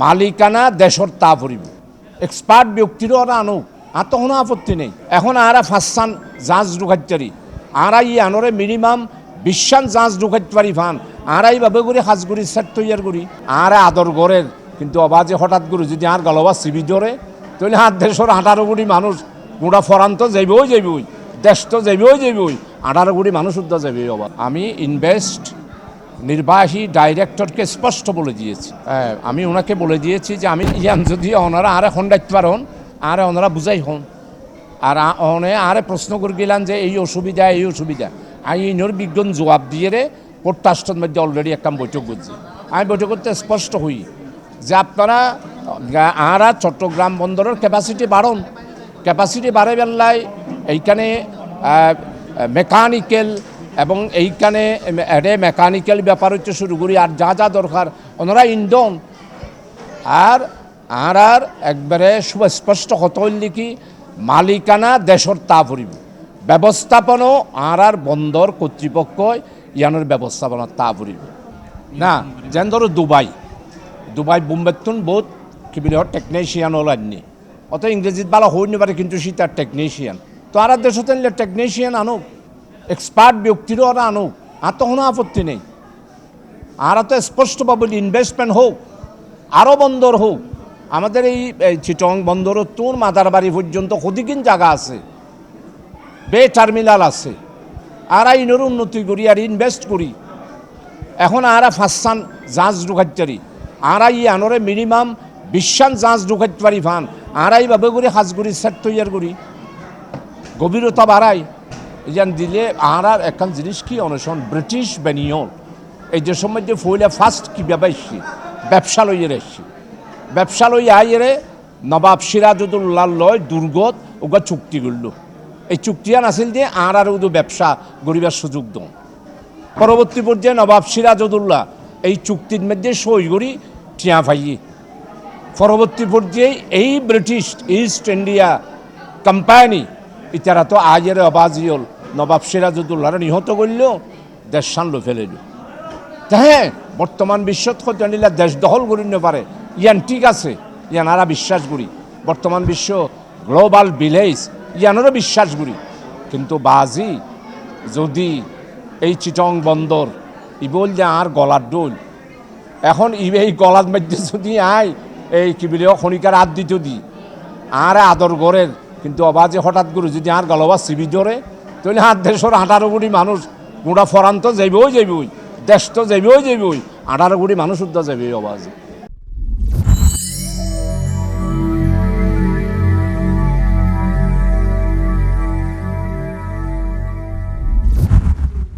মালিকানা দেশর তা ফুরিব এক্সপার্ট ব্যক্তিরও ওরা আনুক আর তখন আপত্তি নেই। এখন আরা ফাঁসান জাঁচ ঢুকাইতারি আরা ই আনরে মিনিমাম বিশ্বান জাঁচ ঢুকাইতে পারি ফান আরাই ভাবে করে হাজগুড়ি সেট তৈয়ার করি আরা আদর গড়ের কিন্তু অবাজে হঠাৎ করে যদি আর গলবা সিবি ধরে তাহলে হাত দেশের আঠারো কোটি মানুষ গোটা তো যাইবই যাইবই দেশ তো যাইবই যাইবই আঠারো কোটি মানুষ উদ্যা যাবে আমি ইনভেস্ট নির্বাহী ডাইরেক্টরকে স্পষ্ট বলে দিয়েছি। হ্যাঁ, আমি ওনাকে বলে দিয়েছি যে আমি ইয়ান যদি ওনারা আরে খন্ডাইতে পারেন আরে ওনারা বুঝাই হন। আর অনে আরে প্রশ্ন করে গেলাম যে এই অসুবিধা এই অসুবিধা। আমি ইনোর বিজ্ঞান জবাব দিয়ে রে পোর্টাস্টের মধ্যে অলরেডি একটা বৈঠক করছি আমি বৈঠক করতে স্পষ্ট হই যে আপনারা আরা চট্টগ্রাম বন্দরের ক্যাপাসিটি বাড়ন। ক্যাপাসিটি বাড়ে বেলায় এইখানে মেকানিক্যাল এবং এইখানে এডে মেকানিক্যাল ব্যাপার হচ্ছে শুরু করি, আর যা যা দরকার। ওনারা ইন্ধন। আর আর আর একবারে সুস্পষ্ট কত হইলে কি, মালিকানা দেশর তা ফুরিব ব্যবস্থাপনাও আর আর বন্দর কর্তৃপক্ষ ইয়ানোর ব্যবস্থাপনা তা ফুরিব না, যেন ধরো দুবাই। দুবাই বোম্বেতুন বহুত কি বলি টেকনিশিয়ান হল আননি অত ইংরেজিত ভালো হইনি পারে, কিন্তু সে তার টেকনিশিয়ান তো আর দেশত টেকনিশিয়ান আনুক। এক্সপার্ট ব্যক্তিরও ওরা আনুক আর তখনও আপত্তি নেই। আর তো স্পষ্টভাবে ইনভেস্টমেন্ট হোক আরও বন্দর হোক আমাদের এই চিটং বন্দর তুন মাদারবাড়ি পর্যন্ত কদিকিন জায়গা আছে। বে টার্মিনাল আছে। আর আইনের উন্নতি করি আর ইনভেস্ট করি এখন আরা ফাঁসান জাঁচ ঢুকাইতারি আরা ই আনরে মিনিমাম বিশ্বান জাঁচ ঢুকাইতে পারি ফান আরাই ভাবে করে হাজগুড়ি সেট তৈয়ার করি গভীরতা বাড়াই যেন দিলে আর একখান জিনিস কি অনশন? ব্রিটিশ বেনিয়ন। এই যে সময় যে ফইলে ফার্স্ট কি ব্যবসী ব্যবসা লইয়ে এসছি ব্যবসা লই আইরে নবাব সিরাজুদ্দৌল্লাহ লয় দুর্গত ওগা চুক্তি করল। এই চুক্তি চুক্তিয়ান আছিল যে আর আর উদু ব্যবসা গরিবের সুযোগ দন। পরবর্তী পর্যায়ে নবাব সিরাজউদ্দৌল্লা এই চুক্তির মধ্যে সই করি টিয়া ভাইয়ে পরবর্তী পর্যায়ে এই ব্রিটিশ ইস্ট ইন্ডিয়া কোম্পানি, ইতারা তো আজের অবাজিয়ল নবাব সিরাজউদ্দৌল্লারা নিহত করলেও দেশ সানলো, ফেলে হ্যাঁ বর্তমান বিশ্বত জানিলে দেশ দখল করি নিতে পারে। ইয়ান ঠিক আছে, ইয়ান আরা বিশ্বাস করি। বর্তমান বিশ্ব গ্লোবাল ভিলেজ, ইয়ানেরও বিশ্বাস করি। কিন্তু বাজি, যদি এই চিটং বন্দর, ই বল যে আর গলার ডোল। এখন ই এই গলার মধ্যে যদি আয়, এই কি বলি খনিকার আদ দিত দি। আর আদর গড়ের কিন্তু অবাজে হঠাৎ করে যদি আর গলবা সিবি ধরে তাহলে হাত দেশের আঠারো কোটি মানুষ গোটা ফরান তো যাইবই যাইবই দেশ তো যাইবই যাইবই আঠারো কোটি মানুষ উদ্যা যাবে অবাজে।